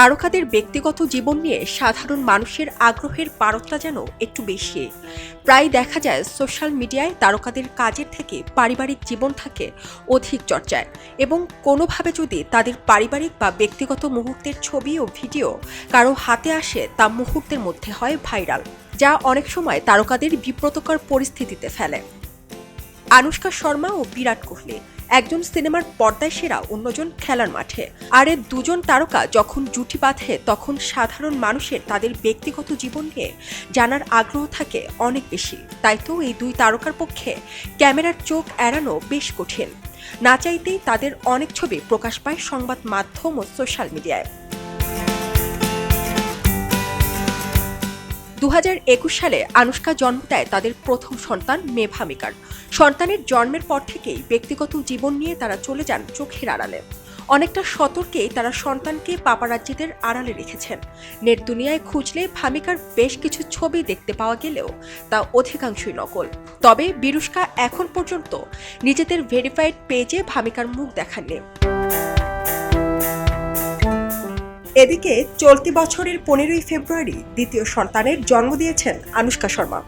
তারকাদের ব্যক্তিগত জীবন নিয়ে সাধারণ মানুষের আগ্রহের পারতটা যেন একটু বেশি। প্রায় দেখা যায় সোশ্যাল মিডিয়ায় তারকাদের কাজের থেকে পারিবারিক জীবন থাকে অধিক চর্চায় এবং কোনোভাবে যদি তাদের পারিবারিক বা ব্যক্তিগত মুহূর্তের ছবি ও ভিডিও কারও হাতে আসে, তা মুহূর্তের মধ্যে হয় ভাইরাল, যা অনেক সময় তারকাদের বিব্রতকর পরিস্থিতিতে ফেলে। আনুষ্কা শর্মা ও বিরাট কোহলি একজন সিনেমার পর্দায় সেরা, অন্যজন খেলার মাঠে। আর এ দুজন তারকা যখন জুটি বাঁধে, তখন সাধারণ মানুষের তাদের ব্যক্তিগত জীবন নিয়ে জানার আগ্রহ থাকে অনেক বেশি। তাই তো এই দুই তারকার পক্ষে ক্যামেরার চোখ এড়ানো বেশ কঠিন। না চাইতেই তাদের অনেক ছবি প্রকাশ পায় সংবাদ মাধ্যম ও সোশ্যাল মিডিয়ায়। দু হাজার একুশ সালে আনুষ্কা জন্ম দেয় তাদের প্রথম সন্তান মেভামিকার সন্তানের জন্মের পর থেকেই ব্যক্তিগত জীবন নিয়ে তারা চলে যান চোখের আড়ালে। অনেকটা সতর্কেই তারা সন্তানকে পাপারাজ্জিদের আড়ালে রেখেছেন। নেট দুনিয়ায় খুঁজলে ভামিকার বেশ কিছু ছবি দেখতে পাওয়া গেলেও তা অধিকাংশই নকল। তবে বিরুষ্কা এখন পর্যন্ত নিজেদের ভেরিফাইড পেজে ভামিকার মুখ দেখাননি। এদিকে চলতি বছরের পনেরোই ফেব্রুয়ারি দ্বিতীয় সন্তানের জন্ম দিয়েছেন আনুষ্কা শর্মা।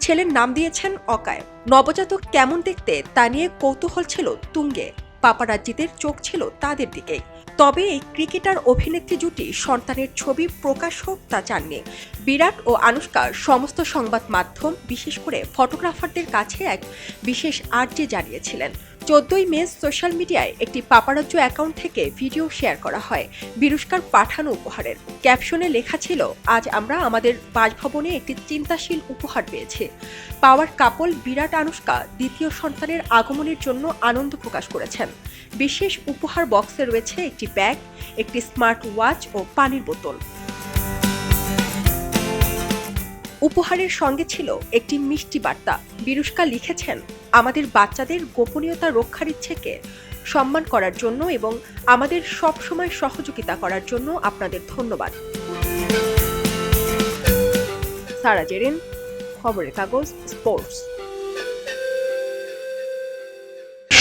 ছেলের নাম দিয়েছেন অকায়। নবজাতক কেমন দেখতে তা নিয়ে কৌতূহল ছিল তুঙ্গে। পাপারাজ্জিদের চোখ ছিল তাদের দিকেই তবে এই ক্রিকেটার অভিনেত্রী জুটি সন্তানের ছবি প্রকাশ হোক তা চাননি। বিরাট ও আনুষ্কা সমস্ত সংবাদ মাধ্যম, বিশেষ করে ফটোগ্রাফারদের কাছে এক বিশেষ আর্জি জানিয়েছিলেন। চোদ্দই মে সোশ্যাল মিডিয়ায় একটি পাপারাজ্য অ্যাকাউন্ট থেকে ভিডিও শেয়ার করা হয় বিরুষ্কার পাঠানো উপহারের। ক্যাপশনে লেখা ছিল, আজ আমরা আমাদের বাসভবনে একটি চিন্তাশীল উপহার পেয়েছি। পাওয়ার কাপল বিরাট আনুষ্কা দ্বিতীয় সন্তানের আগমনের জন্য আনন্দ প্রকাশ করেছেন। বিশেষ উপহার বক্সে রয়েছে একটি ব্যাগ, একটি স্মার্ট ওয়াচ ও পানির বোতল। উপহারের সঙ্গে ছিল একটি মিষ্টি বার্তা। বিরুষ্কা লিখেছেন, আমাদের বাচ্চাদের গোপনীয়তা রক্ষার ইচ্ছেকে সম্মান করার জন্য এবং আমাদের সব সময় সহযোগিতা করার জন্য আপনাদের ধন্যবাদ। সারা জেরিন, খবরের কাগজ, স্পোর্টস।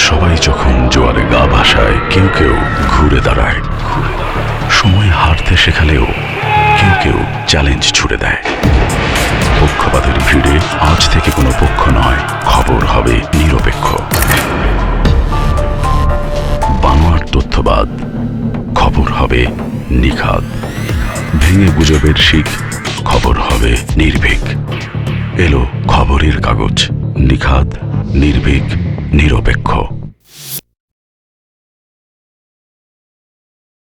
সবাই যখন জোয়ারে গা ভাসায়, কেউ কেউ ঘুরে দাঁড়ায়। সময় হারতে শেখালেও কেউ কেউ চ্যালেঞ্জ ছুড়ে দেয়। পক্ষপাতের ভিড়ে আজ থেকে কোনো পক্ষ নয়। খবর হবে নিরপেক্ষ। বানোয়ার তথ্যবাদ। খবর হবে নিখাদ। ভেঙে গুজবের শিখ। খবর হবে নির্ভীক। এলো খবরের কাগজ। নিখাদ, নির্ভীক, নিরপেক্ষ।